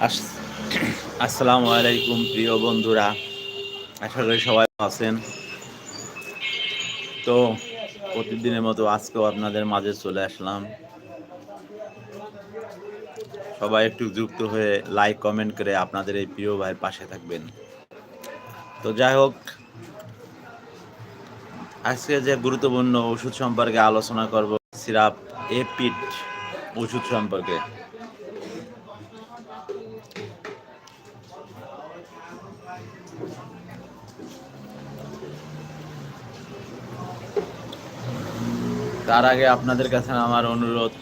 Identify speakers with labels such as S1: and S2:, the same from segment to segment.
S1: আসসালামু আলাইকুম, প্রিয় বন্ধুরা। আশা করি সবাই আছেন। তো, প্রতিদিনের মতো আজকেও আপনাদের মাঝে চলে আসলাম। সবাই একটু যুক্ত হয়ে লাইক কমেন্ট করে আপনাদের এই প্রিয় ভাইয়ের পাশে থাকবেন। তো যাই হোক, আজকে যে গুরুত্বপূর্ণ ওষুধ সম্পর্কে আলোচনা করব, সিরাপ এপিড ওষুধ সম্পর্কে। তার আগে আপনাদের কাছে আমার অনুরোধ,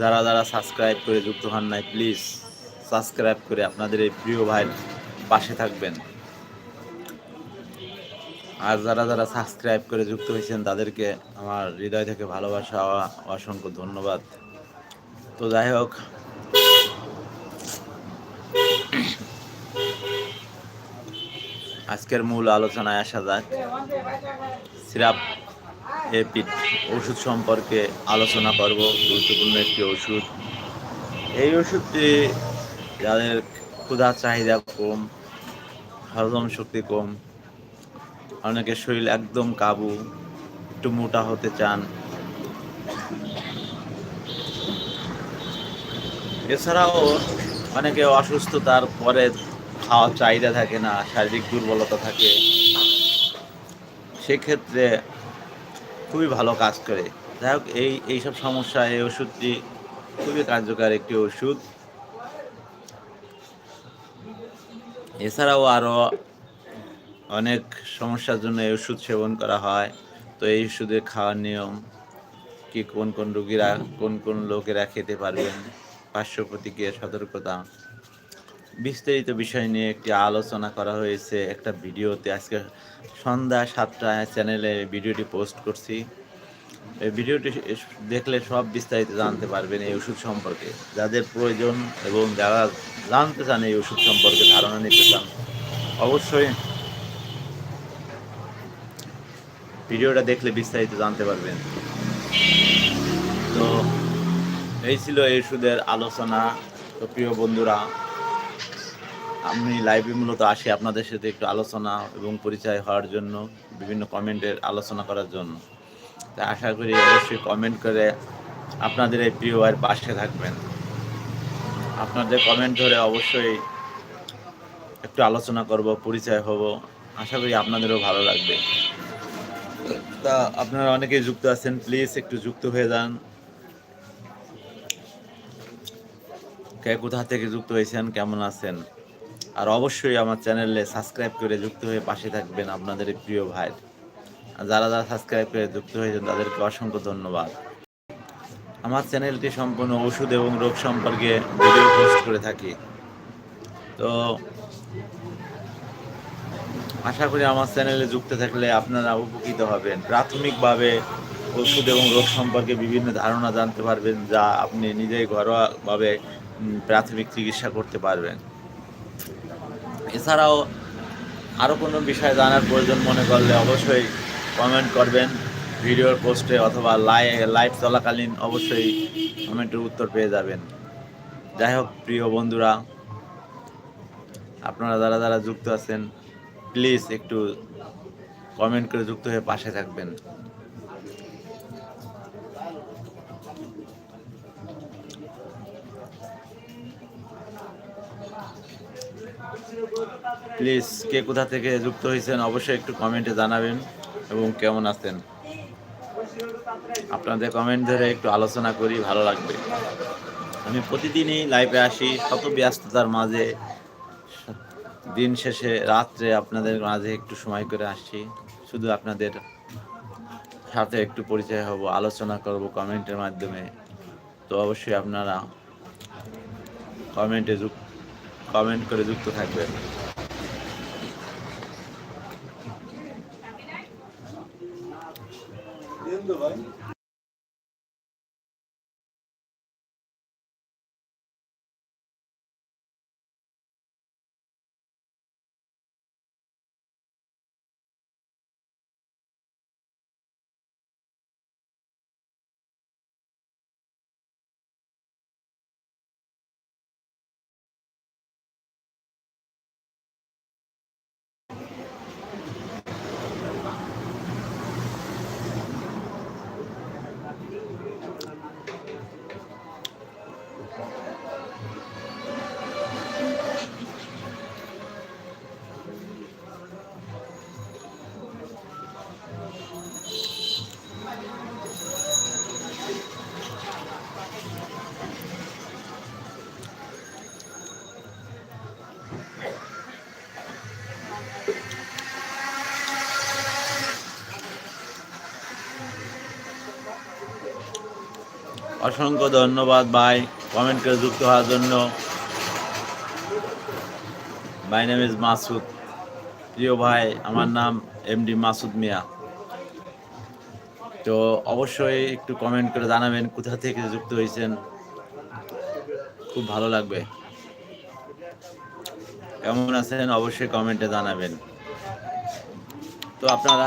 S1: যারা যারা সাবস্ক্রাইব করে যুক্ত হন নাই প্লিজ সাবস্ক্রাইব করে আপনাদের এই প্রিয় ভাইয়ের পাশে থাকবেন। আর যারা যারা সাবস্ক্রাইব করে যুক্ত হয়েছেন, তাদেরকে আমার হৃদয় থেকে ভালোবাসা অসংখ্য ধন্যবাদ। তো যাই হোক আজকের মূল আলোচনায় আসা যাক। সিরাপ, এপিড ওষুধ সম্পর্কে আলোচনা করব, গুরুত্বপূর্ণ একটি ওষুধ। এই ওষুধটি যাদের ক্ষুধার চাহিদা কম, হজম শক্তি কম, অনেকের শরীর একদম কাবু, একটু মোটা হতে চান। এছাড়াও অনেকে অসুস্থতার পরে খাওয়ার চাহিদা থাকে না, শারীরিক দুর্বলতা থাকে, সেক্ষেত্রে খুবই ভালো কাজ করে। যাই হোক, এই, এইসব সমস্যা, এই ওষুধটি খুবই কার্যকর একটি ওষুধ। এছাড়াও আরও অনেক সমস্যার জন্য এই ওষুধ সেবন করা হয়। তো এই ওষুধের খাওয়ার নিয়ম কি, কোন কোন রুগীরা, কোন কোন লোকেরা খেতে পারবেন? পার্শ্ব প্রতিক্রিয়া, সতর্কতা। বিস্তারিত বিষয় নিয়ে একটি আলোচনা করা হয়েছে একটা ভিডিওতে। আজকে সন্ধ্যা সাতটায় চ্যানেলে ভিডিওটি পোস্ট করছি। এই ভিডিওটি দেখলে সব বিস্তারিত জানতে পারবেন এই ওষুধ সম্পর্কে। যাদের প্রয়োজন এবং যারা জানতে চান এই ওষুধ সম্পর্কে ধারণা নিতে চান, অবশ্যই ভিডিওটা দেখলে বিস্তারিত জানতে পারবেন। তো এই ছিল এই ওষুধের আলোচনা। তো প্রিয় বন্ধুরা আমি লাইভে মূলত আসি আপনাদের সাথে একটু আলোচনা এবং পরিচয় হওয়ার জন্য, বিভিন্ন কমেন্টের আলোচনা করার জন্য। তাই আশা করি অবশ্যই কমেন্ট করে আপনাদের এই প্রিয় ভাইয়ের পাশে থাকবেন। আপনাদের কমেন্ট ধরে অবশ্যই একটু আলোচনা করব, পরিচয় হব। আশা করি আপনাদেরও ভালো লাগবে। তা আপনারা অনেকেই যুক্ত আছেন প্লিজ একটু যুক্ত হয়ে যান। কে কোথা থেকে যুক্ত হয়েছেন, কেমন আছেন? আর অবশ্যই আমার চ্যানেলে সাবস্ক্রাইব করে যুক্ত হয়ে পাশে থাকবেন আপনাদের প্রিয় ভাই যারা যারা সাবস্ক্রাইব করে যুক্ত হয়েছেন, তাদেরকে অসংখ্য ধন্যবাদ। আমার চ্যানেলটি সম্পূর্ণ ওষুধ এবং রোগ সম্পর্কে ভিডিও পোস্ট করে থাকি। তো আশা করি আমার চ্যানেলে যুক্ত থাকলে আপনারা উপকৃত হবেন। প্রাথমিকভাবে ওষুধ এবং রোগ সম্পর্কে বিভিন্ন ধারণা জানতে পারবেন, যা আপনি নিজেই ঘরোয়াভাবে প্রাথমিক চিকিৎসা করতে পারবেন। এছাড়াও আরও কোনো বিষয় জানার প্রয়োজন মনে করলে অবশ্যই কমেন্ট করবেন। ভিডিওর পোস্টে অথবা লাই লাইভ চলাকালীন অবশ্যই কমেন্টের উত্তর পেয়ে যাবেন। যাই হোক, প্রিয় বন্ধুরা, আপনারা যারা যারা যুক্ত আছেন প্লিজ একটু কমেন্ট করে যুক্ত হয়ে পাশে থাকবেন। প্লিজ কে কোথা থেকে যুক্ত হয়েছেন অবশ্যই একটু কমেন্টে জানাবেন এবং কেমন আছেন? আপনাদের কমেন্ট ধরে একটু আলোচনা করি, ভালো লাগবে। আমি প্রতিদিনই লাইভে আসি শত ব্যস্ততার মাঝে, দিন শেষে রাত্রে আপনাদের মাঝে একটু সময় করে আসছি। শুধু আপনাদের সাথে একটু পরিচয় হব, আলোচনা করব কমেন্টের মাধ্যমে। তো অবশ্যই আপনারা কমেন্টে যুক্ত কমেন্ট করে যুক্ত থাকবেন ভাই অসংখ্য ধন্যবাদ ভাই কমেন্ট করে যুক্ত হওয়ার জন্য। মাই নেম ইজ মাসুদ প্রিয় ভাই, আমার নাম এমডি মাসুদ মিয়া তো অবশ্যই একটু কমেন্ট করে জানাবেন কোথা থেকে যুক্ত হয়েছেন। খুব ভালো লাগবে। কেমন আছেন? অবশ্যই কমেন্টে জানাবেন। তো আপনারা